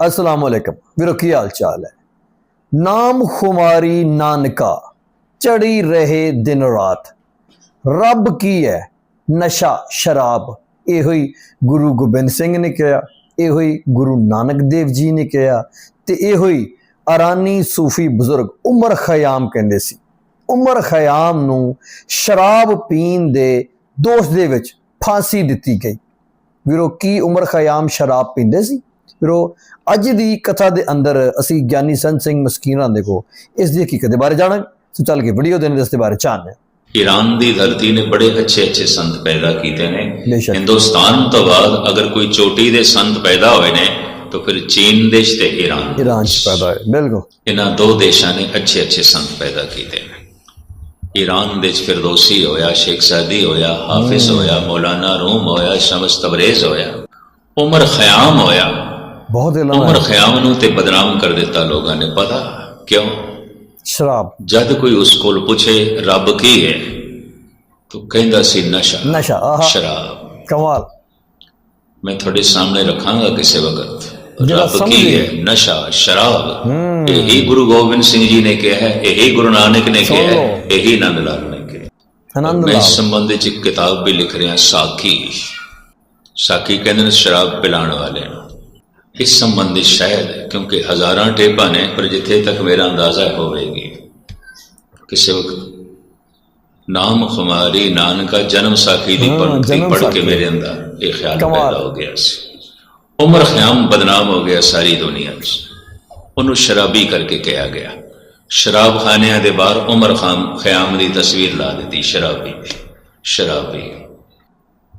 ਅਸਲਾਮ ਅਲੈਕਮ। ਵੀਰੋ, ਕੀ ਹਾਲ ਚਾਲ ਹੈ? ਨਾਮ ਖੁਮਾਰੀ ਨਾਨਕਾ, ਚੜੀ ਰਹੇ ਦਿਨ ਰਾਤ। ਰੱਬ ਕੀ ਹੈ? ਨਸ਼ਾ, ਸ਼ਰਾਬ। ਇਹੋ ਹੀ ਗੁਰੂ ਗੋਬਿੰਦ ਸਿੰਘ ਨੇ ਕਿਹਾ, ਇਹੋ ਹੀ ਗੁਰੂ ਨਾਨਕ ਦੇਵ ਜੀ ਨੇ ਕਿਹਾ ਤੇ ਇਹੋ ਹੀ ਅਰਾਨੀ ਸੂਫੀ ਬਜ਼ੁਰਗ ਉਮਰ ਖਿਆਮ ਕਹਿੰਦੇ ਸੀ। ਉਮਰ ਖਿਆਮ ਨੂੰ ਸ਼ਰਾਬ ਪੀਣ ਦੇ ਦੋਸ਼ ਦੇ ਵਿੱਚ ਫਾਂਸੀ ਦਿੱਤੀ ਗਈ। ਵੀਰੋ, ਕੀ ਉਮਰ ਖਿਆਮ ਸ਼ਰਾਬ ਪੀਂਦੇ ਸੀ? ਵੀਰੋ ਅੱਜ ਦੀ ਕਥਾ ਦੇ ਅੰਦਰ ਅਸੀਂ ਗਿਆਨੀ ਸੰਤ ਸਿੰਘ ਮਸਕੀਨਾਂ ਦੇ ਕੋ ਇਸ ਦੀ ਹਕੀਕਤ ਦੇ ਬਾਰੇ ਜਾਣਾਂਗੇ। ਸੋ ਚੱਲ ਕੇ ਵੀਡੀਓ ਦੇ ਨੇ ਇਸ ਦੇ ਬਾਰੇ ਜਾਣਦੇ ਈਰਾਨ ਦੀ ਧਰਤੀ ਨੇ ਬੜੇ ਅੱਛੇ ਅੱਛੇ ਸੰਤ ਪੈਦਾ ਕੀਤੇ ਨੇ। ਹਿੰਦੁਸਤਾਨ ਤੋਂ ਬਾਅਦ ਅਗਰ ਕੋਈ ਚੋਟੀ ਦੇ ਸੰਤ ਪੈਦਾ ਹੋਏ ਨੇ ਤਾਂ ਫਿਰ ਚੀਨ ਦੇਸ਼ ਤੇ ਈਰਾਨ ਈਰਾਨ ਚ ਪੈਦਾ ਹੋਏ ਬਿਲਕੁਲ। ਇਹਨਾਂ ਦੋ ਦੇਸ਼ਾਂ ਨੇ ਅੱਛੇ ਅੱਛੇ ਸੰਤ ਪੈਦਾ ਕੀਤੇ ਨੇ। ਈਰਾਨ ਦੇ ਚ ਫਿਰਦੌਸੀ ਹੋਇਆ ਸ਼ੇਖ ਸਾਦੀ ਹੋਇਆ ਹਾਫਿਜ਼ ਹੋਇਆ ਮੌਲਾਨਾ ਰੂਮ ਹੋਇਆ ਸ਼ਮਸ ਤਬਰੇਜ਼ ਹੋਇਆ ਉਮਰ ਖਯਾਮ ਹੋਇਆ। ਬਹੁਤ ਇਲਮ ਉਮਰ ਹੈ। ਖਯਾਮ ਨੂੰ ਤੇ ਬਦਨਾਮ ਕਰ ਦਿੱਤਾ ਲੋਕਾਂ ਨੇ। ਪਤਾ ਕਿਉਂ? ਸ਼ਰਾਬ। ਜਦ ਕੋਈ ਉਸ ਕੋਲ ਪੁੱਛੇ ਰੱਬ ਕੀ ਹੈ? ਤਾਂ ਕਹਿੰਦਾ ਸੀ ਨਸ਼ਾ। ਨਸ਼ਾ ਆਹਾ। ਸ਼ਰਾਬ। ਕਮਾਲ। ਮੈਂ ਤੁਹਾਡੇ ਸਾਹਮਣੇ ਰੱਖਾਂਗਾ ਕਿਸੇ ਵਕਤ। ਰੱਬ। ਕੀ ਹੈ? ਨਸ਼ਾ ਸ਼ਰਾਬ। ਇਹੀ ਗੁਰੂ ਗੋਬਿੰਦ ਸਿੰਘ ਜੀ ਨੇ ਕਿਹਾ ਹੈ ਇਹੀ ਗੁਰੂ ਨਾਨਕ ਨੇ ਕਿਹਾ ਹੈ। ਇਹੀ ਨੰਦ ਲਾਲ ਨੇ ਕਿਹਾ। ਆਨੰਦ ਮੈਂ ਇਸ ਸੰਬੰਧ ਵਿੱਚ ਇੱਕ ਕਿਤਾਬ ਵੀ ਲਿਖ ਰਿਹਾ ਸਾਖੀ। ਸਾਖੀ ਕਹਿੰਦੇ ਨੇ ਸ਼ਰਾਬ ਪਿਲਾਉਣ ਵਾਲੇ ਨੂੰ। ਇਸ ਸੰਬੰਧੀ ਸ਼ਾਇਦ ਕਿਉਂਕਿ ਹਜ਼ਾਰਾਂ ਟੇਪਾਂ ਨੇ ਪਰ ਜਿੱਥੇ ਤੱਕ ਮੇਰਾ ਅੰਦਾਜ਼ਾ ਹੋਵੇਗੀ ਕਿਸੇ ਵਕਤ ਨਾਮ ਖੁਮਾਰੀ ਨਾਨਕਾ ਜਨਮ ਸਾਖੀ ਦੀ ਪੰਕਤੀ ਪੜ੍ਹ ਕੇ। ਮੇਰੇ ਅੰਦਰ ਇਹ ਖਿਆਲ। ਪੈਦਾ ਹੋ ਗਿਆ ਸੀ ਉਮਰ ਖਿਆਮ ਬਦਨਾਮ ਹੋ ਗਿਆ ਸਾਰੀ ਦੁਨੀਆ 'ਚ ਉਹਨੂੰ ਸ਼ਰਾਬੀ ਕਰਕੇ ਕਿਹਾ ਗਿਆ ਸ਼ਰਾਬ ਖਾਨਿਆਂ ਦੇ ਬਾਹਰ ਉਮਰ ਖਾਮ ਖਿਆਮ ਦੀ ਤਸਵੀਰ ਲਾ ਦਿੱਤੀ ਸ਼ਰਾਬੀ ਸ਼ਰਾਬੀ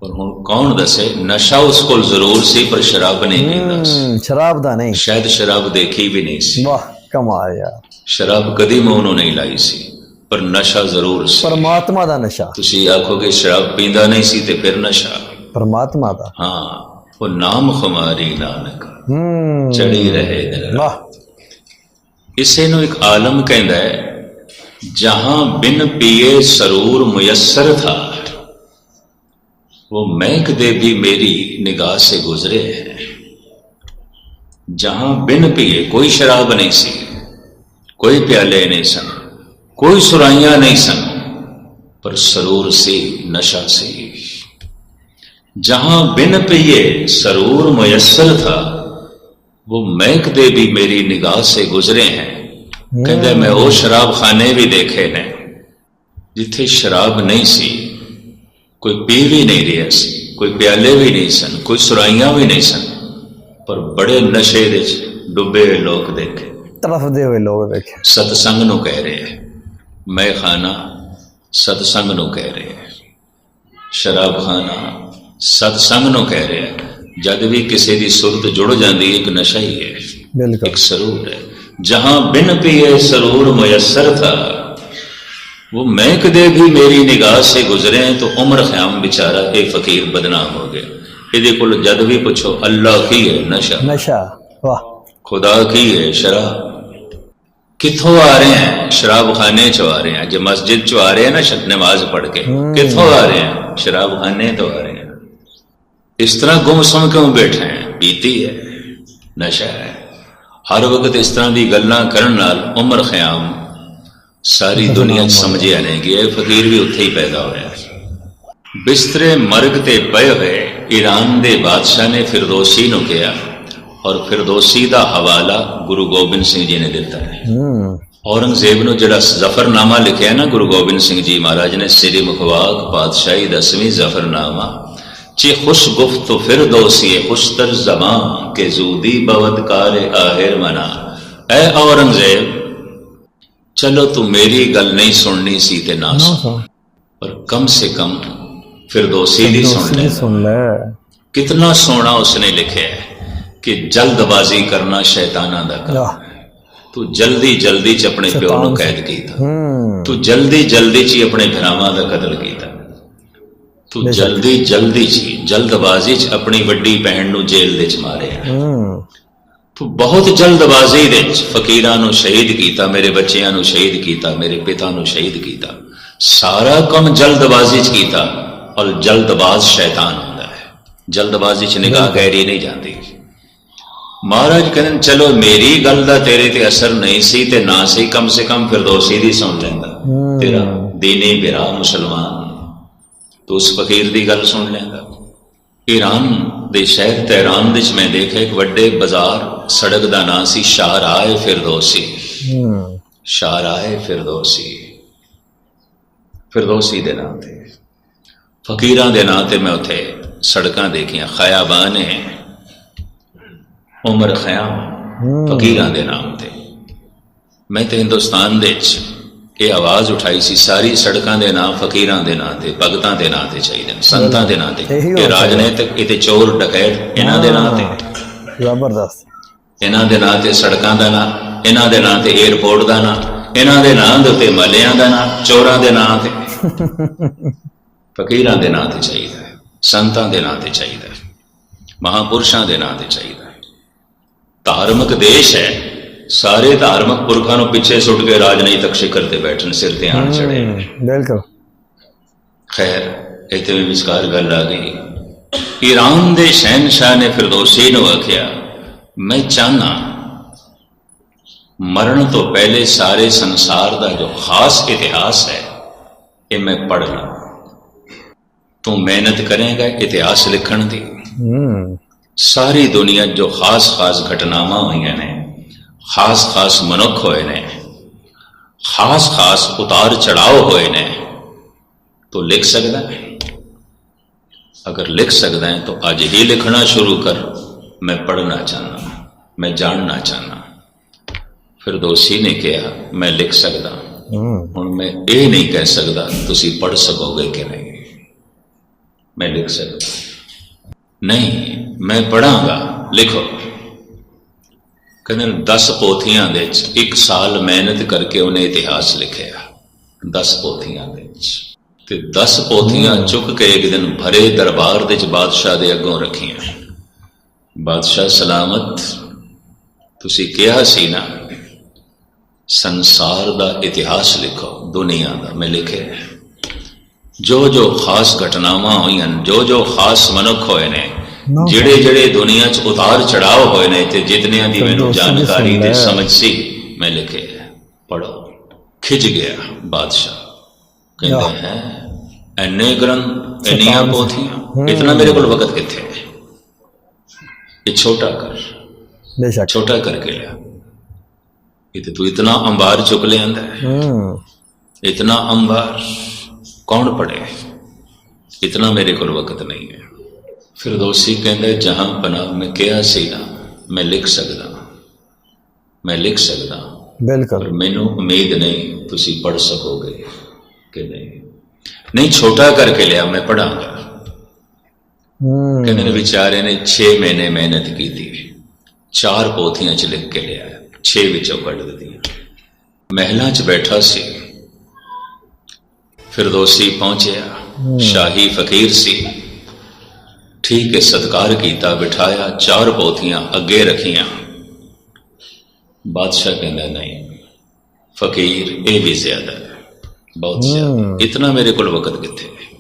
ਪਰ ਹੁਣ ਕੌਣ ਦੱਸੇ? ਨਸ਼ਾ ਉਸ ਕੋਲ ਜ਼ਰੂਰ ਸੀ ਪਰ ਸ਼ਰਾਬ ਨਹੀਂ ਪੀਂਦਾ ਸੀ। ਸ਼ਰਾਬ ਦਾ ਨਹੀਂ। ਸ਼ਾਇਦ ਸ਼ਰਾਬ ਦੇਖੀ ਵੀ ਨਹੀਂ ਸੀ। ਵਾਹ ਕਮਾਲ ਯਾਰ। ਸ਼ਰਾਬ ਕਦੀ ਮੂੰਹ ਨੂੰ ਨਹੀਂ ਲਾਈ ਸੀ ਪਰ ਨਸ਼ਾ ਜ਼ਰੂਰ ਸੀ। ਪਰਮਾਤਮਾ ਦਾ ਨਸ਼ਾ। ਤੁਸੀਂ ਆਖੋਗੇ ਸ਼ਰਾਬ ਪੀਂਦਾ ਨਹੀਂ ਸੀ ਤੇ ਫਿਰ ਨਸ਼ਾ। ਪਰਮਾਤਮਾ ਦਾ। ਹਾਂ ਉਹ ਨਾਮ ਖੁਮਾਰੀ ਨਾਨਕ। ਹਮ ਚੜੀ ਰਹੇ। ਵਾਹ। ਇਸੇ ਨੂੰ ਇੱਕ ਆਲਮ ਕਹਿੰਦਾ ਹੈ ਜਹਾਂ ਬਿਨ ਪੀਏ ਸਰੂਰ ਮੁਯਸਰ ਥਾ। वो महक दे भी मेरी निगाह से गुजरे हैं जहां बिन पिए कोई शराब नहीं सी कोई प्याले नहीं सन कोई सुराइयां नहीं सन पर सरूर से नशा से जहां बिन पिए सरूर मुयसर था वो महक दे भी मेरी निगाह से गुजरे हैं ਕਹਿੰਦਾ ਮੈਂ ਉਹ ਸ਼ਰਾਬ ਖਾਨੇ ਵੀ ਦੇਖੇ ਨੇ ਜਿੱਥੇ ਸ਼ਰਾਬ ਨਹੀਂ ਸੀ ਕੋਈ ਪੀ ਵੀ ਨਹੀਂ ਰਿਹਾ ਸੀ ਕੋਈ ਪਿਆਲੇ ਵੀ ਨਹੀਂ ਸਨ ਕੋਈ ਸੁਰਾਈਆਂ ਵੀ ਨਹੀਂ ਸਨ ਪਰ ਬੜੇ ਨਸ਼ੇ ਦੇ ਚ ਡੁੱਬੇ ਹੋਏ ਲੋਕ ਦੇਖੇ। ਤਰਫਦੇ ਹੋਏ ਲੋਕ ਦੇਖੇ। ਸਤਸੰਗ ਨੂੰ ਕਹਿ ਰਹੇ ਹੈ। ਮੈਂ ਖਾਨਾ ਸਤਸੰਗ ਨੂੰ ਕਹਿ ਰਹੇ ਹੈ। ਸ਼ਰਾਬ ਖਾਨਾ ਸਤਸੰਗ ਨੂੰ ਕਹਿ ਰਹੇ ਹੈ। ਜਦ ਵੀ ਕਿਸੇ ਦੀ ਸੁਰਤ ਜੁੜ ਜਾਂਦੀ ਇੱਕ ਨਸ਼ਾ ਹੀ ਹੈ ਬਿਲਕੁਲ। ਇੱਕ ਸਰੂਰ ਹੈ। ਜਹਾਂ ਬਿਨ ਪੀਏ ਸਰੂਰ ਮਯਸਰ ਥਾ। वो मैं कदे भी मेरी निगाह से गुजरे तो उम्र ख्याम बेचारा ए फकीर बदनाम हो गया। ये को जद भी पूछो अल्लाह की है नशा? नशा वाह। खुदा की है शराब? किथों आ रहे हैं? शराब खाने चो आ रहे हैं। जो मस्जिद चो आ रहे हैं ना शक नमाज़ पढ़ के। हम्म। किथों आ रहे हैं? शराब खाने तो आ रहे हैं। इस तरह गुमसुम क्यों बैठे हैं? पीती है नशा है। हर वक्त इस तरह की गल् कर उम्र ख्याम ਸਾਰੀ ਦੁਨੀਆ ਸਮਝਿਆ ਨਹੀਂ ਗਿਆ ਇਹ ਫਕੀਰ ਵੀ ਉੱਥੇ ਹੀ ਪੈਦਾ ਹੋਇਆ ਬਿਸਤਰੇ ਮਰਗ ਤੇ ਪਏ ਹੋਏ ਈਰਾਨ ਦੇ ਬਾਦਸ਼ਾਹ ਨੇ ਫਿਰਦੌਸੀ ਨੂੰ ਕਿਹਾ ਔਰ ਫਿਰਦੌਸੀ ਦਾ ਹਵਾਲਾ ਗੁਰੂ ਗੋਬਿੰਦ ਸਿੰਘ ਜੀ ਨੇ ਦਿੱਤਾ ਹੈ। ਔਰੰਗਜ਼ੇਬ ਨੂੰ ਜਿਹੜਾ ਜ਼ਫਰਨਾਮਾ ਲਿਖਿਆ ਨਾ ਗੁਰੂ ਗੋਬਿੰਦ ਸਿੰਘ ਜੀ ਮਹਾਰਾਜ ਨੇ ਸ੍ਰੀ ਮੁਖਵਾਕ ਪਾਤਸ਼ਾਹੀ ਦਸਵੀਂ ਜ਼ਫਰਨਾਮਾ ਚੇ ਖੁਸ਼ ਗੁਫਤ ਫਿਰਦੌਸੀ ਖੁਸ਼ਤਰ ਜ਼ਮਾਂ ਕੇ ਜ਼ੂਦੀ ਬਵਦ ਕਾਰ ਆਹਿਰ ਮਨਾ। ਐ ਔਰੰਗਜ਼ੇਬ ਚਲੋ ਤੂੰ ਮੇਰੀ ਗੱਲ ਨਹੀਂ ਸੁਣਨੀ ਸੀ ਤੇ ਨਾ ਸੁਣ ਪਰ ਕਮ ਸੇ ਕਮ ਫਿਰਦੌਸੀ ਦੀ ਸੁਣ ਲੈ ਸੁਣ ਲੈ ਕਿਤਨਾ ਸੋਹਣਾ ਉਸਨੇ ਲਿਖਿਆ ਹੈ ਕਿ ਜਲਦਬਾਜ਼ੀ ਕਰਨਾ ਸ਼ੈਤਾਨਾਂ ਦਾ ਕੰਮ ਤੂੰ ਜਲਦੀ ਜਲਦੀ ਚ ਆਪਣੇ ਪਿਓ ਨੂੰ ਕੈਦ ਕੀਤਾ ਤੂੰ ਜਲਦੀ ਜਲਦੀ ਚ ਆਪਣੇ ਭਰਾਵਾਂ ਦਾ ਕਤਲ ਕੀਤਾ ਤੂੰ ਜਲਦੀ ਜਲਦੀ ਚ ਜਲਦਬਾਜ਼ੀ ਚ ਆਪਣੀ ਵੱਡੀ ਭੈਣ ਨੂੰ ਜੇਲ੍ਹ ਦੇ ਚ ਮਾਰਿਆ ਤੂੰ ਬਹੁਤ ਜਲਦਬਾਜ਼ੀ ਦੇ ਵਿੱਚ ਫਕੀਰਾਂ ਨੂੰ ਸ਼ਹੀਦ ਕੀਤਾ ਮੇਰੇ ਬੱਚਿਆਂ ਨੂੰ ਸ਼ਹੀਦ ਕੀਤਾ ਮੇਰੇ ਪਿਤਾ ਨੂੰ ਸ਼ਹੀਦ ਕੀਤਾ। ਸਾਰਾ ਕੰਮ ਜਲਦਬਾਜ਼ੀ ਚ ਕੀਤਾ ਔਰ ਜਲਦਬਾਜ਼ ਸ਼ੈਤਾਨ ਹੁੰਦਾ ਹੈ। ਜਲਦਬਾਜ਼ੀ ਚ ਨਿਗਾਹ ਗਹਿਰੀ ਨਹੀਂ ਜਾਂਦੀ। ਮਹਾਰਾਜ ਕਹਿੰਦੇ ਚਲੋ ਮੇਰੀ ਗੱਲ ਦਾ ਤੇਰੇ ਤੇ ਅਸਰ ਨਹੀਂ ਸੀ ਤੇ ਨਾ ਸੀ ਕਮ ਸੇ ਕਮ ਫਿਰਦੌਸੀ ਦੀ ਸੁਣ ਲੈਂਦਾ। ਤੇਰਾ ਦੀਨੀ ਬਿਰਾ ਮੁਸਲਮਾਨ। ਤੂੰ ਉਸ ਫਕੀਰ ਦੀ ਗੱਲ ਸੁਣ ਲੈਂਦਾ। ਈਰਾਨ ਦੇ ਸ਼ਹਿਰ ਤਹਿਰਾਨ ਵਿੱਚ ਮੈਂ ਦੇਖਿਆ ਇੱਕ ਵੱਡੇ ਬਾਜ਼ਾਰ ਸੜਕ ਦਾ ਨਾਂ ਸੀ ਸ਼ਾਹਰਾਹ ਫਿਰਦੌਸੀ। ਹੂੰ ਸ਼ਾਹਰਾਹ ਫਿਰਦੌਸੀ। ਫਿਰਦੌਸੀ ਦੇ ਨਾਂ ਤੇ। ਫਕੀਰਾਂ ਦੇ ਨਾਂ ਤੇ ਮੈਂ ਉੱਥੇ ਸੜਕਾਂ ਦੇਖੀਆਂ। ਖਿਆਬਾਨ ਹੈ। ਉਮਰ ਖਿਆਮ। ਫਕੀਰਾਂ ਦੇ ਨਾਮ ਤੇ। ਮੈਂ ਤੇ ਹਿੰਦੁਸਤਾਨ ਦੇ ਵਿੱਚ ਇਹ ਆਵਾਜ਼ ਉਠਾਈ ਸੀ ਸਾਰੀ ਸੜਕਾਂ ਦੇ ਨਾਂ ਫਕੀਰਾਂ ਦੇ ਨਾਂ ਤੇ ਭਗਤਾਂ ਦੇ ਨਾਂ ਤੇ ਚਾਹੀਦੇ ਨੇ ਸੰਤਾਂ ਦੇ ਨਾਂ ਤੇ ਇਹੀ ਰਾਜਨੀਤਿਕ ਇਹ ਤੇ ਚੋਰ ਡਕੈਤ ਇਹਨਾਂ ਦੇ ਨਾਂ ਤੇ ਜ਼ਬਰਦਸਤ ਇਹਨਾਂ ਦੇ ਨਾਂ ਤੇ ਸੜਕਾਂ ਦਾ ਨਾਂ ਇਹਨਾਂ ਦੇ ਨਾਂ ਤੇ 에어ਪੋਰਟ ਦਾ ਨਾਂ ਇਹਨਾਂ ਦੇ ਨਾਂ ਦੇ ਉੱਤੇ ਮਹੱਲਿਆਂ ਦਾ ਨਾਂ ਚੋਰਾਂ ਦੇ ਨਾਂ ਤੇ ਫਕੀਰਾਂ ਦੇ ਨਾਂ ਤੇ ਚਾਹੀਦਾ ਹੈ ਸੰਤਾਂ ਦੇ ਨਾਂ ਤੇ ਚਾਹੀਦਾ ਹੈ ਮਹਾਪੁਰਸ਼ਾਂ ਦੇ ਨਾਂ ਤੇ ਚਾਹੀਦਾ ਹੈ ਧਾਰਮਿਕ ਦੇਸ਼ ਹੈ ਸਾਰੇ ਧਾਰਮਿਕ ਪੁਰਖਾਂ ਨੂੰ ਪਿੱਛੇ ਸੁੱਟ ਕੇ ਰਾਜਨੀਤਿਕ ਸ਼ਿਖਰ ਤੇ ਬੈਠਣ ਸਿਰ ਤੇ ਆਣ ਚੜੇ ਬਿਲਕੁਲ। ਖੈਰ ਇੱਥੇ ਵੀ ਵਿਚਕਾਰ ਗੱਲ ਆ ਗਈ। ਈਰਾਨ ਦੇ ਸ਼ਹਿਨशाह ਨੇ ਫਿਰਦੌਸੀ ਨੂੰ ਆਖਿਆ ਮੈਂ ਚਾਹਨਾ ਮਰਨ ਤੋਂ ਪਹਿਲੇ ਸਾਰੇ ਸੰਸਾਰ ਦਾ ਜੋ ਖਾਸ ਇਤਿਹਾਸ ਹੈ ਇਹ ਮੈਂ ਪੜ੍ਹ ਲਾਂ ਤੂੰ ਮਿਹਨਤ ਕਰੇਗਾ ਇਤਿਹਾਸ ਲਿਖਣ ਦੀ। ਸਾਰੀ ਦੁਨੀਆ ਜੋ ਖਾਸ-ਖਾਸ ਘਟਨਾਵਾਂ ਹੋਈਆਂ ਨੇ ਖਾਸ-ਖਾਸ ਮਨੁੱਖ ਹੋਏ ਨੇ ਖਾਸ-ਖਾਸ ਉਤਾਰ ਚੜਾਅ ਹੋਏ ਨੇ ਤੂੰ ਲਿਖ ਸਕਦਾ ਹੈ ਅਗਰ ਲਿਖ ਸਕਦਾ ਹੈ ਤਾਂ ਅੱਜ ਹੀ ਲਿਖਣਾ ਸ਼ੁਰੂ ਕਰ ਮੈਂ ਪੜ੍ਹਨਾ ਚਾਹਨਾ ਮੈਂ ਜਾਣਨਾ ਚਾਹਨਾ ਫਿਰ ਦੋਸੀ ਨੇ ਕਿਹਾ ਮੈਂ ਲਿਖ ਸਕਦਾ ਹੂੰ ਹੁਣ ਮੈਂ ਇਹ ਨਹੀਂ ਕਹਿ ਸਕਦਾ ਤੁਸੀਂ ਪੜ੍ਹ ਸਕੋਗੇ ਕਿ ਨਹੀਂ ਮੈਂ ਲਿਖ ਸਕਦਾ ਨਹੀਂ ਮੈਂ ਪੜਾਂਗਾ ਲਿਖੋ ਕਹਿੰਦੇ 10 ਪੋਥੀਆਂ ਦੇ ਵਿੱਚ ਇੱਕ ਸਾਲ ਮਿਹਨਤ ਕਰਕੇ ਉਹਨੇ ਇਤਿਹਾਸ ਲਿਖਿਆ। 10 ਪੋਥੀਆਂ ਦੇ ਵਿੱਚ। ਤੇ 10 ਪੋਥੀਆਂ ਚੁੱਕ ਕੇ ਇੱਕ ਦਿਨ ਭਰੇ ਦਰਬਾਰ ਦੇ ਵਿੱਚ ਬਾਦਸ਼ਾਹ ਦੇ ਅੱਗੋਂ ਰੱਖੀਆਂ। ਬਾਦਸ਼ਾਹ, ਸਲਾਮਤ, ਤੁਸੀਂ ਕਿਹਾ ਸੀ ਨਾ, ਸੰਸਾਰ ਦਾ ਇਤਿਹਾਸ ਲਿਖੋ, ਦੁਨੀਆ ਦਾ, ਮੈਂ ਲਿਖਿਆ ਜੋ ਜੋ ਖਾਸ ਘਟਨਾਵਾਂ ਹੋਈਆਂ ਜੋ ਜੋ ਖਾਸ ਮਨੁੱਖ ਹੋਏ ਨੇ ਜਿਹੜੇ ਜਿਹੜੇ ਦੁਨੀਆ 'ਚ ਉਤਾਰ ਚੜਾਓ ਹੋਏ ਨੇ ਤੇ ਜਿਤਨਿਆਂ ਦੀ ਮੈਨੂੰ ਜਾਣਕਾਰੀ ਤੇ ਸਮਝ ਸੀ ਮੈਂ ਲਿਖਿਆ ਪੜੋ ਖਿੱਚ ਗਿਆ ਬਾਦਸ਼ਾਹ। ਕਹਿੰਦਾ ਹੈ ਐਨੇ ਗ੍ਰੰਥ ਇੰਨੀਆਂ ਪੋਥੀਆਂ ਇਤਨਾ ਮੇਰੇ ਕੋਲ ਵਕਤ ਕਿੱਥੇ ਹੈ? ਇਹ ਛੋਟਾ ਕਰ ਬੇਸ਼ੱਕ। ਛੋਟਾ ਕਰਕੇ ਲਿਆ ਇਹ ਤੇ ਤੂੰ ਇਤਨਾ ਅੰਬਾਰ ਚੁੱਕ ਲਿਆਂਦਾ ਹੈ। ਇਤਨਾ ਅੰਬਾਰ। ਕੌਣ ਪੜੇ ਇਤਨਾ ਮੇਰੇ ਕੋਲ ਵਕਤ ਨਹੀਂ ਹੈ। ਫਿਰ ਦੋਸੀ ਕਹਿੰਦਾ ਜਹਾਂ ਪਨਾ ਮੈਂ ਕਿਹਾ ਸੀ ਨਾ ਮੈਂ ਲਿਖ ਸਕਦਾ। ਮੈਂ ਲਿਖ ਸਕਦਾ। ਬਿਲਕੁਲ। ਮੈਨੂੰ ਉਮੀਦ ਨਹੀਂ ਤੁਸੀਂ ਪੜ ਸਕੋਗੇ ਕਿ ਨਹੀਂ। ਨਹੀਂ ਛੋਟਾ ਕਰਕੇ ਲਿਆ ਮੈਂ ਪੜਾਂਗਾ ਕਹਿੰਦੇ ਨੇ ਵਿਚਾਰੇ ਨੇ 6 ਮਹੀਨੇ ਮਿਹਨਤ ਕੀਤੀ। ਚਾਰ ਪੋਥੀਆਂ ਚ ਲਿਖ ਕੇ ਲਿਆ 6 ਵਿੱਚੋਂ ਕੱਢ ਦਿੱਤੀਆਂ। ਮਹਿਲਾਂ 'ਚ ਬੈਠਾ ਸੀ। ਫਿਰਦੌਸੀ ਪਹੁੰਚਿਆ। ਸ਼ਾਹੀ ਫਕੀਰ ਸੀ। ਠੀਕ ਹੈ ਸਤਕਾਰ ਕੀਤਾ ਬਿਠਾਇਆ ਚਾਰ ਪੋਥੀਆਂ ਅੱਗੇ ਰੱਖੀਆਂ। ਬਾਦਸ਼ਾਹ ਕਹਿੰਦਾ ਨਹੀਂ ਫਕੀਰ ਇਹ ਵੀ ਜ਼ਿਆਦਾ ਹੈ। ਬਹੁਤ ਜ਼ਿਆਦਾ ਇਤਨਾ ਮੇਰੇ ਕੋਲ ਵਕਤ ਕਿੱਥੇ ਹੈ?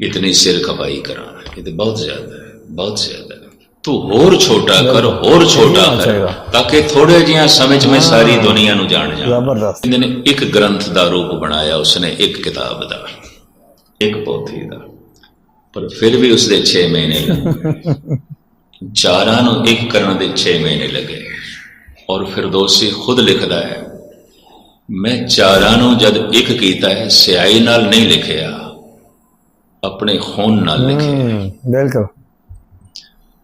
ਇਤਨੀ ਸਿਰ ਖਪਾਈ ਕਰਾਂ ਇਹ ਤੇ ਬਹੁਤ ਜ਼ਿਆਦਾ ਹੈ ਬਹੁਤ ਜ਼ਿਆਦਾ ਤੂੰ ਹੋਰ ਛੋਟਾ ਕਰ ਹੋਰ ਛੋਟਾ ਕਰ। ਤਾਂ ਕਿ ਥੋੜੇ ਜਿਹਾ ਸਮੇਂ 'ਚ ਮੈਂ ਸਾਰੀ ਦੁਨੀਆ ਨੂੰ ਜਾਣ ਜਾ ਜ਼ਬਰਦਸਤ। ਨੇ ਇੱਕ ਗ੍ਰੰਥ ਦਾ ਰੂਪ ਬਣਾਇਆ ਉਸਨੇ ਇੱਕ ਕਿਤਾਬ ਦਾ ਇੱਕ ਪੋਥੀ ਦਾ। ਪਰ ਫਿਰ ਵੀ ਉਸਦੇ 6 ਮਹੀਨੇ ਚਾਰਾਂ ਨੂੰ ਇੱਕ ਕਰਨ ਦੇ 6 ਮਹੀਨੇ ਲੱਗੇ। ਔਰ ਫਿਰ ਦੋਸੀ ਖੁਦ ਲਿਖਦਾ ਹੈ ਮੈਂ ਚਾਰਾਂ ਨੂੰ ਜਦ ਇੱਕ ਕੀਤਾ ਹੈ ਸਿਆਹੀ ਨਾਲ ਨਹੀਂ ਲਿਖਿਆ ਆਪਣੇ ਖੂਨ ਨਾਲ ਲਿਖਿਆ। ਬਿਲਕੁਲ।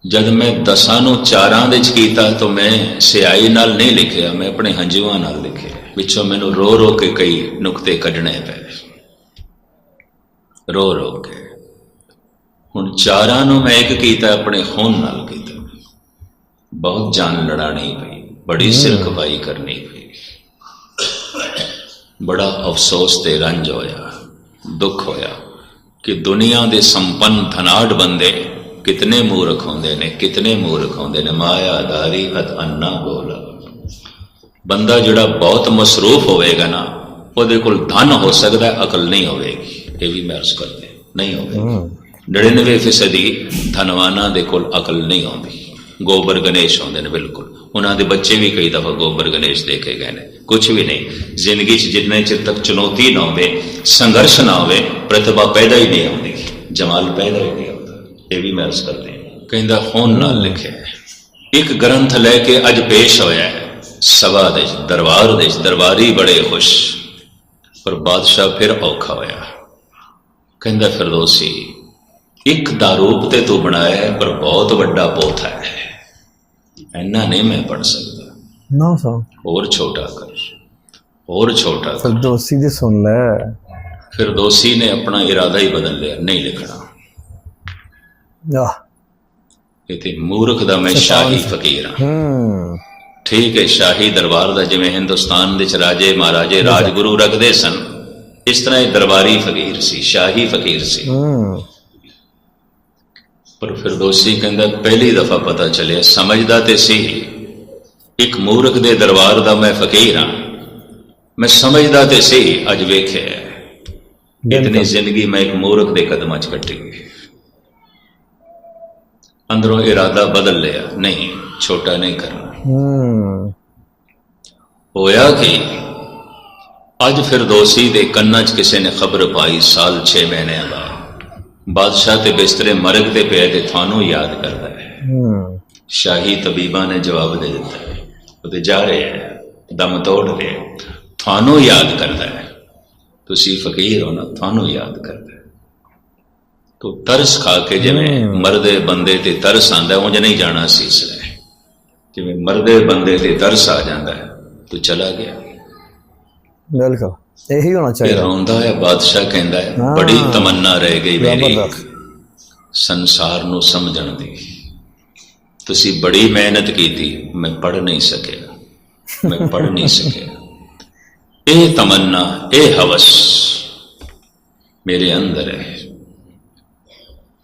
ਜਦ ਮੈਂ ਦਸਾਂ ਨੂੰ ਚਾਰਾਂ ਦੇ ਚ ਕੀਤਾ ਤਾਂ ਮੈਂ ਸਿਆਹੀ ਨਾਲ ਨਹੀਂ ਲਿਖਿਆ ਮੈਂ ਆਪਣੇ ਹੰਝੂਆਂ ਨਾਲ ਲਿਖਿਆ। ਵਿੱਚੋਂ ਮੈਨੂੰ ਰੋ ਰੋ ਕੇ ਕਈ ਨੁਕਤੇ ਕੱਢਣੇ ਪਏ। ਰੋ ਰੋ ਕੇ। ਹੁਣ ਚਾਰਾਂ ਨੂੰ ਮੈਂ ਇੱਕ ਕੀਤਾ ਆਪਣੇ ਖੂਨ ਨਾਲ ਕੀਤਾ। ਬਹੁਤ ਜਾਨ ਲੜਾਣੀ ਪਈ ਬੜੀ ਸਿਰ ਖਪਾਈ ਕਰਨੀ ਪਈ। ਬੜਾ ਅਫਸੋਸ ਤੇ ਰੰਜ ਹੋਇਆ ਦੁੱਖ ਹੋਇਆ ਕਿ ਦੁਨੀਆ ਦੇ ਸੰਪੰਨ ਧਨਾਢ ਬੰਦੇ ਕਿਤਨੇ ਮੂਰਖ ਹੁੰਦੇ ਨੇ ਕਿਤਨੇ ਮੂਰਖ ਹੁੰਦੇ ਨੇ। ਮਾਇਆ ਧਾਰੀ ਹਤ ਅੰਨਾ ਗੋਲਾ ਬੰਦਾ ਜਿਹੜਾ ਬਹੁਤ ਮਸਰੂਫ ਹੋਵੇਗਾ ਨਾ ਉਹਦੇ ਕੋਲ ਧਨ ਹੋ ਸਕਦਾ ਹੈ ਅਕਲ ਨਹੀਂ ਹੋਵੇਗੀ। ਇਹ ਵੀ ਮੈਂ ਅਰਜ਼ ਕਰਦੇ ਨਹੀਂ ਹੋਵੇਗੀ। 99 ਫੀਸਦੀ ਧਨਵਾਨਾਂ ਦੇ ਕੋਲ ਅਕਲ ਨਹੀਂ ਆਉਂਦੀ। ਗੋਬਰ ਗਣੇਸ਼ ਆਉਂਦੇ ਨੇ ਬਿਲਕੁਲ। ਉਹਨਾਂ ਦੇ ਬੱਚੇ ਵੀ ਕਈ ਦਫਾ ਗੋਬਰ ਗਣੇਸ਼ ਦੇਖੇ ਗਏ ਨੇ। ਕੁਝ ਵੀ ਨਹੀਂ। ਜ਼ਿੰਦਗੀ 'ਚ ਜਿੰਨੇ ਚਿਰ ਤੱਕ ਚੁਣੌਤੀ ਨਾ ਹੋਵੇ, ਸੰਘਰਸ਼ ਨਾ ਹੋਵੇ, ਪ੍ਰਤਿਭਾ ਪੈਦਾ ਹੀ ਨਹੀਂ ਆਉਂਦੀ। ਜਮਾਲ ਪੈਦਾ ਹੀ ਨਹੀਂ ਆਉਂਦਾ। ਇਹ ਵੀ ਮੈਂ ਅਰਜ਼ ਕਰਦੇ ਕਹਿੰਦਾ, ਹੁਣ ਨਾਲ ਲਿਖਿਆ ਇੱਕ ਗ੍ਰੰਥ ਲੈ ਕੇ ਅੱਜ ਪੇਸ਼ ਹੋਇਆ ਹੈ। ਸਭਾ ਦੇ ਦਰਬਾਰ ਦੇ ਦਰਬਾਰੀ ਬੜੇ ਖੁਸ਼। ਪਰ ਬਾਦਸ਼ਾਹ ਫਿਰ ਔਖਾ ਹੋਇਆ। ਕਹਿੰਦਾ, ਫਿਰਦੌਸੀ ਇੱਕ ਦਾ ਰੂਪ ਤੇ ਤੂੰ ਬਣਾਇਆ ਹੈ ਪਰ ਬਹੁਤ ਵੱਡਾ ਪੋਥਾ ਹੈ। ਇੰਨਾ ਨਹੀਂ ਮੈਂ ਪੜ ਸਕਦਾ। ਨਾ ਸੋ ਹੋਰ ਛੋਟਾ ਕਰ। ਹੋਰ ਛੋਟਾ ਕਰ। ਫਰਦੋਸੀ ਦੀ ਸੁਣ ਲੈ। ਫਿਰਦੌਸੀ ਨੇ ਆਪਣਾ ਇਰਾਦਾ ਹੀ ਬਦਲ ਲਿਆ ਨਹੀਂ ਲਿਖਣਾ। ਆਹ ਇਹ ਤੇ ਮੂਰਖ ਦਾ ਮੈਂ ਸ਼ਾਹੀ ਫਕੀਰ ਹਾਂ। ਹੂੰ। ਠੀਕ ਹੈ ਸ਼ਾਹੀ ਦਰਬਾਰ ਦਾ ਜਿਵੇਂ ਹਿੰਦੁਸਤਾਨ ਦੇ ਚ ਰਾਜੇ ਮਹਾਰਾਜੇ ਰਾਜਗੁਰੂ ਰੱਖਦੇ ਸਨ ਇਸ ਤਰ੍ਹਾਂ ਇਹ ਦਰਬਾਰੀ ਫਕੀਰ ਸੀ ਸ਼ਾਹੀ ਫਕੀਰ ਸੀ। ਹੂੰ। ਪਰ ਫਿਰਦੌਸੀ ਕਹਿੰਦਾ ਪਹਿਲੀ ਦਫਾ ਪਤਾ ਚੱਲਿਆ ਸਮਝਦਾ ਤੇ ਸੀ। ਇੱਕ ਮੂਰਖ ਦੇ ਦਰਬਾਰ ਦਾ ਮੈਂ ਫਕੀਰ ਹਾਂ। ਮੈਂ ਸਮਝਦਾ ਤੇ ਸੀ ਅੱਜ ਵੇਖਿਆ ਇਤਨੀ ਜ਼ਿੰਦਗੀ ਮੈਂ ਇੱਕ ਮੂਰਖ ਦੇ ਕਦਮਾਂ 'ਚ ਕੱਟੀ ਅੰਦਰੋਂ ਇਰਾਦਾ ਬਦਲ ਲਿਆ ਨਹੀਂ ਛੋਟਾ ਨਹੀਂ ਕਰਨਾ। ਹੋਇਆ ਕਿ? ਅੱਜ ਫਿਰਦੌਸੀ ਦੇ ਕੰਨਾਂ 'ਚ ਕਿਸੇ ਨੇ ਖਬਰ ਪਾਈ ਸਾਲ 6 ਮਹੀਨਿਆਂ ਬਾਅਦ। ਬਾਦਸ਼ਾਹ ਤੇ ਬਿਸਤਰੇ ਮਰਗ ਤੇ ਪਿਆ ਤੇ ਤੁਹਾਨੂੰ ਯਾਦ ਕਰਦਾ ਹੈ। ਸ਼ਾਹੀ ਤਬੀਬਾਂ ਨੇ ਜਵਾਬ ਦੇ ਦਿੱਤਾ ਉਹਦੇ ਜਾ ਰਹੇ ਹੈ ਦਮ ਤੋੜ ਰਹੇ। ਤੁਹਾਨੂੰ ਯਾਦ ਕਰਦਾ ਹੈ। ਤੁਸੀਂ ਫਕੀਰ ਹੋ ਨਾ ਤੁਹਾਨੂੰ ਯਾਦ ਕਰਦਾ ਹੈ। ਤੋ ਤਰਸ ਖਾ ਕੇ ਜਿਵੇਂ ਮਰਦੇ ਬੰਦੇ ਤੇ ਤਰਸ ਆਂਦਾ ਉਂਝ ਨਹੀਂ ਜਾਣਾ ਸੀ ਇਸ ਲਈ ਜਿਵੇਂ ਮਰਦੇ ਬੰਦੇ ਤੇ ਤਰਸ ਆ ਜਾਂਦਾ ਹੈ ਤੂੰ ਚਲਾ ਗਿਆ। ਬਿਲਕੁਲ। ਇਹੀ ਹੋਣਾ ਇਹ ਚਾਹੀਦਾ। ਰੋਂਦਾ ਹੈ ਬਾਦਸ਼ਾਹ ਕਹਿੰਦਾ ਹੈ ਹਾਂ। ਬੜੀ ਤਮੰਨਾ ਰਹਿ ਗਈ ਮੇਰੀ ਜ਼ਬਰਦਸਤ। ਸੰਸਾਰ ਨੂੰ ਸਮਝਣ ਦੀ। ਤੁਸੀਂ ਬੜੀ ਮਿਹਨਤ ਕੀਤੀ ਮੈਂ ਪੜ ਨਹੀਂ ਸਕਿਆ। ਮੈਂ ਪੜ ਨਹੀਂ ਸਕਿਆ। ਇਹ ਤਮੰਨਾ ਇਹ ਹਵਸ ਮੇਰੇ ਅੰਦਰ ਹੈ।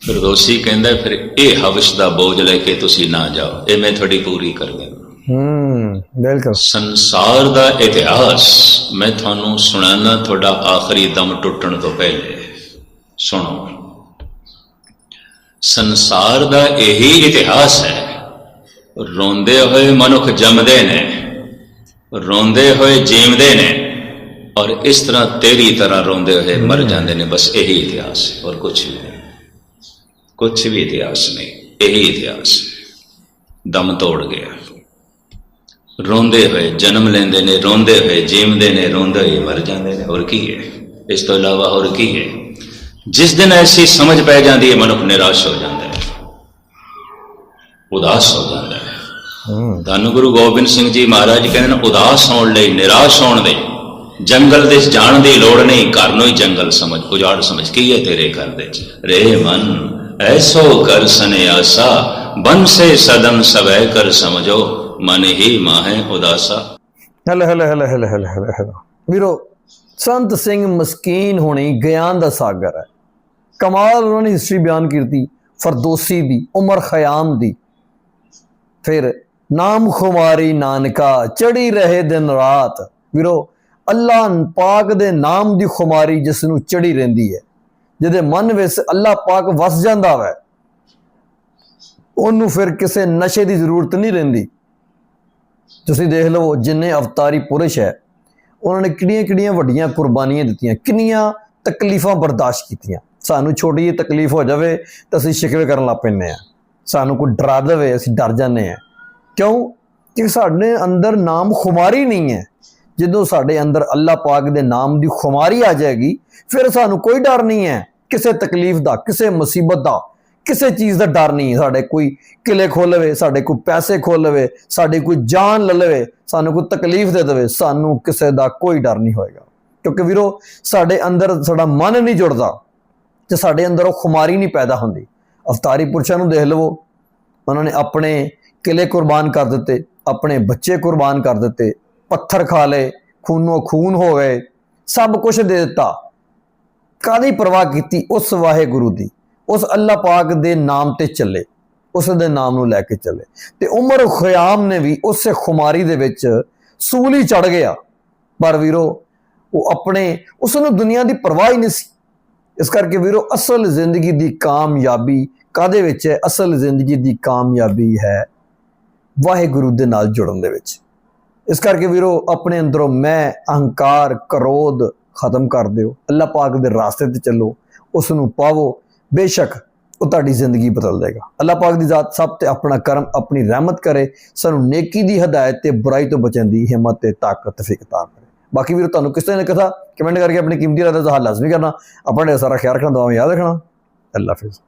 ਫਿਰਦੌਸੀ ਕਹਿੰਦਾ ਹੈ, ਫਿਰ ਇਹ ਹਵਸ ਦਾ ਬੋਝ ਲੈ ਕੇ ਤੁਸੀਂ ਨਾ ਜਾਓ। ਇਹ ਮੈਂ ਤੁਹਾਡੀ ਪੂਰੀ ਕਰ ਦੇਵਾਂ ਹੂੰ ਬਿਲਕੁਲ। ਸੰਸਾਰ ਦਾ ਇਤਿਹਾਸ ਮੈਂ ਤੁਹਾਨੂੰ ਸੁਣਾਉਣਾ ਤੁਹਾਡਾ ਆਖਰੀ ਦਮ ਟੁੱਟਣ ਤੋਂ ਪਹਿਲੇ। ਸੁਣੋ। ਸੰਸਾਰ ਦਾ ਇਹੀ ਇਤਿਹਾਸ ਹੈ। ਰੋਂਦੇ ਹੋਏ ਮਨੁੱਖ ਜੰਮਦੇ ਨੇ ਰੋਂਦੇ ਹੋਏ ਜੀਵਦੇ ਨੇ ਔਰ ਇਸ ਤਰ੍ਹਾਂ ਤੇਰੀ ਤਰ੍ਹਾਂ ਰੋਂਦੇ ਹੋਏ ਮਰ ਜਾਂਦੇ ਨੇ ਬਸ ਇਹੀ ਇਤਿਹਾਸ ਹੈ ਔਰ ਕੁਝ ਵੀ ਨਹੀਂ। ਕੁਝ ਵੀ ਇਤਿਹਾਸ ਨਹੀਂ ਇਹੀ ਇਤਿਹਾਸ ਦਮ ਤੋੜ ਗਿਆ। ਰੋਂਦੇ ਹੋਏ ਜਨਮ ਲੈਂਦੇ ਨੇ ਰੋਂਦੇ ਹੋਏ ਜੀਵਦੇ ਨੇ ਰੋਂਦੇ ਹੋਏ ਮਰ ਜਾਂਦੇ ਨੇ। ਹੋਰ ਕੀ ਹੈ? ਇਸ ਤੋਂ ਇਲਾਵਾ ਹੋਰ ਕੀ ਹੈ? ਜਿਸ ਦਿਨ ਐਸੀ ਸਮਝ ਪੈ ਜਾਂਦੀ ਹੈ ਮਨੁੱਖ ਨਿਰਾਸ਼ ਹੋ ਜਾਂਦਾ ਹੈ। ਉਦਾਸ ਹੋ ਜਾਂਦਾ ਹੈ। ਹੂੰ। ਧੰਨ ਗੁਰੂ ਗੋਬਿੰਦ ਸਿੰਘ ਜੀ ਮਹਾਰਾਜ ਕਹਿੰਦੇ ਨੇ ਉਦਾਸ ਹੋਣ ਲਈ ਨਿਰਾਸ਼ ਹੋਣ ਲਈ ਜੰਗਲ ਦੇ ਜਾਣ ਦੀ ਲੋੜ ਨਹੀਂ ਘਰ ਨੂੰ ਹੀ ਜੰਗਲ ਸਮਝ ਉਜਾੜ ਸਮਝ ਕੀ ਹੈ ਤੇਰੇ ਘਰ ਦੇ ਚ ਰੇ ਮਨ ਐਸੋ ਕਰ ਸੰਿਆਸਾ ਬਨ ਸੇ ਸਦਨ ਸਵੈ ਕਰ ਸਮਝੋ। ਮਨ ਹੀ ਮਾਹੇ ਉਦਾਸਾ ਹਲੇ ਹਲੇ ਹਲੇ ਹਲੇ ਹਲੇ ਹਲੇ ਹਲੇ ਵੀਰੋ ਸੰਤ ਸਿੰਘ ਮਸਕੀਨ ਹੋਣੀ ਗਿਆਨ ਦਾ ਸਾਗਰ ਹੈ ਕਮਾਲ ਉਹਨਾਂ ਨੇ ਹਿਸਟਰੀ ਬਿਆਨ ਕੀਤੀ ਫਰਦੋਸੀ ਦੀ ਉਮਰ ਖਿਆਮ ਦੀ ਫਿਰ ਨਾਮ ਖੁਮਾਰੀ ਨਾਨਕਾ ਚੜੀ ਰਹੇ ਦਿਨ ਰਾਤ ਵੀਰੋ ਅੱਲਾਹ ਪਾਕ ਦੇ ਨਾਮ ਦੀ ਖੁਮਾਰੀ ਜਿਸ ਨੂੰ ਚੜੀ ਰਹਿੰਦੀ ਹੈ ਜਿਹਦੇ ਮਨ ਵਿੱਚ ਅੱਲਾਹ ਪਾਕ ਵਸ ਜਾਂਦਾ ਹੈ ਉਹਨੂੰ ਫਿਰ ਕਿਸੇ ਨਸ਼ੇ ਦੀ ਜ਼ਰੂਰਤ ਨਹੀਂ ਰਹਿੰਦੀ ਤੁਸੀਂ ਦੇਖ ਲਓ ਜਿੰਨੇ ਅਵਤਾਰੀ ਪੁਰਸ਼ ਹੈ, ਉਹਨਾਂ ਨੇ ਕਿਹੜੀਆਂ ਕਿਹੜੀਆਂ ਵੱਡੀਆਂ ਕੁਰਬਾਨੀਆਂ ਦਿੱਤੀਆਂ, ਕਿੰਨੀਆਂ ਤਕਲੀਫਾਂ ਬਰਦਾਸ਼ਤ ਕੀਤੀਆਂ। ਸਾਨੂੰ ਛੋਟੀ ਜਿਹੀ ਤਕਲੀਫ ਹੋ ਜਾਵੇ ਤਾਂ ਅਸੀਂ ਸ਼ਿਕਵੇ ਕਰਨ ਲੱਗ ਪੈਂਦੇ ਆ ਸਾਨੂੰ ਕੋਈ ਡਰਾ ਦੇਵੇ, ਅਸੀਂ ਡਰ ਜਾਂਦੇ ਆ ਕਿਉਂ? ਕਿ ਸਾਡੇ ਅੰਦਰ ਨਾਮ ਖੁਮਾਰੀ ਨਹੀਂ ਹੈ। ਜਦੋਂ ਸਾਡੇ ਅੰਦਰ ਅੱਲਾਹ ਪਾਕ ਦੇ ਨਾਮ ਦੀ ਖੁਮਾਰੀ ਆ ਜਾਏਗੀ, ਫਿਰ ਸਾਨੂੰ ਕੋਈ ਡਰ ਨਹੀਂ ਹੈ। ਕਿਸੇ ਤਕਲੀਫ ਦਾ, ਕਿਸੇ ਮੁਸੀਬਤ ਦਾ ਕਿਸੇ ਚੀਜ਼ ਦਾ ਡਰ ਨਹੀਂ ਸਾਡੇ ਕੋਈ ਕਿਲੇ ਖੋਲ ਲਵੇ, ਸਾਡੇ ਕੋਈ ਪੈਸੇ ਖੋਲ ਲਵੇ, ਸਾਡੀ ਕੋਈ ਜਾਨ ਲੈ ਲਵੇ, ਸਾਨੂੰ ਕੋਈ ਤਕਲੀਫ ਦੇ ਦੇਵੇ, ਸਾਨੂੰ ਕਿਸੇ ਦਾ ਕੋਈ ਡਰ ਨਹੀਂ ਹੋਏਗਾ। ਕਿਉਂਕਿ ਵੀਰੋ, ਸਾਡੇ ਅੰਦਰ ਸਾਡਾ ਮਨ ਨਹੀਂ ਜੁੜਦਾ ਤੇ ਸਾਡੇ ਅੰਦਰ ਉਹ ਖੁਮਾਰੀ ਨਹੀਂ ਪੈਦਾ ਹੁੰਦੀ। ਅਵਤਾਰੀ ਪੁਰਸ਼ਾਂ ਨੂੰ ਦੇਖ ਲਵੋ, ਉਹਨਾਂ ਨੇ ਆਪਣੇ ਕਿਲੇ ਕੁਰਬਾਨ ਕਰ ਦਿੱਤੇ, ਆਪਣੇ ਬੱਚੇ ਕੁਰਬਾਨ ਕਰ ਦਿੱਤੇ, ਪੱਥਰ ਖਾ ਲਏ, ਖੂਨੋ ਖੂਨ ਹੋ ਗਏ, ਸਭ ਕੁਝ ਦੇ ਦਿੱਤਾ। ਕਾਦੀ ਪਰਵਾਹ ਕੀਤੀ ਉਸ ਵਾਹਿਗੁਰੂ ਦੀ? ਉਸ ਅੱਲਾਹ ਪਾਕ ਦੇ ਨਾਮ ਤੇ ਚੱਲੇ, ਉਸ ਦੇ ਨਾਮ ਨੂੰ ਲੈ ਕੇ ਚੱਲੇ। ਤੇ ਉਮਰ ਖਿਆਮ ਨੇ ਵੀ ਉਸੇ ਖੁਮਾਰੀ ਦੇ ਵਿੱਚ ਸੂਲੀ ਚੜ ਗਿਆ। ਪਰ ਵੀਰੋ, ਉਹ ਆਪਣੇ ਉਸ ਨੂੰ ਦੁਨੀਆ ਦੀ ਪਰਵਾਹ ਹੀ ਨਹੀਂ ਸੀ। ਇਸ ਕਰਕੇ ਵੀਰੋ, ਅਸਲ ਜ਼ਿੰਦਗੀ ਦੀ ਕਾਮਯਾਬੀ ਕਾਦੇ ਵਿੱਚ ਹੈ? ਅਸਲ ਜ਼ਿੰਦਗੀ ਦੀ ਕਾਮਯਾਬੀ ਹੈ ਵਾਹਿਗੁਰੂ ਦੇ ਨਾਲ ਜੁੜਨ ਦੇ ਵਿੱਚ। ਇਸ ਕਰਕੇ ਵੀਰੋ, ਆਪਣੇ ਅੰਦਰੋਂ ਮੈਂ ਅਹੰਕਾਰ, ਕਰੋਧ ਖਤਮ ਕਰ ਦਿਓ। ਅੱਲਾਹ ਪਾਕ ਦੇ ਰਾਸਤੇ ਤੇ ਚੱਲੋ ਉਸ ਨੂੰ ਪਾਵੋ। ਬੇਸ਼ੱਕ ਉਹ ਤੁਹਾਡੀ ਜ਼ਿੰਦਗੀ ਬਦਲ ਦੇਗਾ। ਅੱਲਾਹ ਪਾਕ ਦੀ ਜ਼ਾਤ ਸਭ ਤੇ ਆਪਣਾ ਕਰਮ, ਆਪਣੀ ਰਹਿਮਤ ਕਰੇ, ਸਾਨੂੰ ਨੇਕੀ ਦੀ ਹਦਾਇਤ ਤੇ ਬੁਰਾਈ ਤੋਂ ਬਚਣ ਦੀ ਹਿੰਮਤ ਤੇ ਤਾਕਤ ਫਿਕਤਾ ਕਰੇ। ਬਾਕੀ ਵੀਰੋ, ਤੁਹਾਨੂੰ ਕਿਸ ਤਰ੍ਹਾਂ ਕਥਾ? ਕਮੈਂਟ ਕਰਕੇ ਆਪਣੀ ਕੀਮਤੀ ਰਾਏ ਦਾ ਹੱਲ ਲਾਜ਼ਮੀ ਕਰਨਾ। ਆਪਣਾ ਢੇਰ ਸਾਰਾ ਖਿਆਲ ਰੱਖਣਾ, ਦੁਆਵਾਂ ਯਾਦ ਰੱਖਣਾ। ਅੱਲਾਹ ਹਾਫਿਜ਼।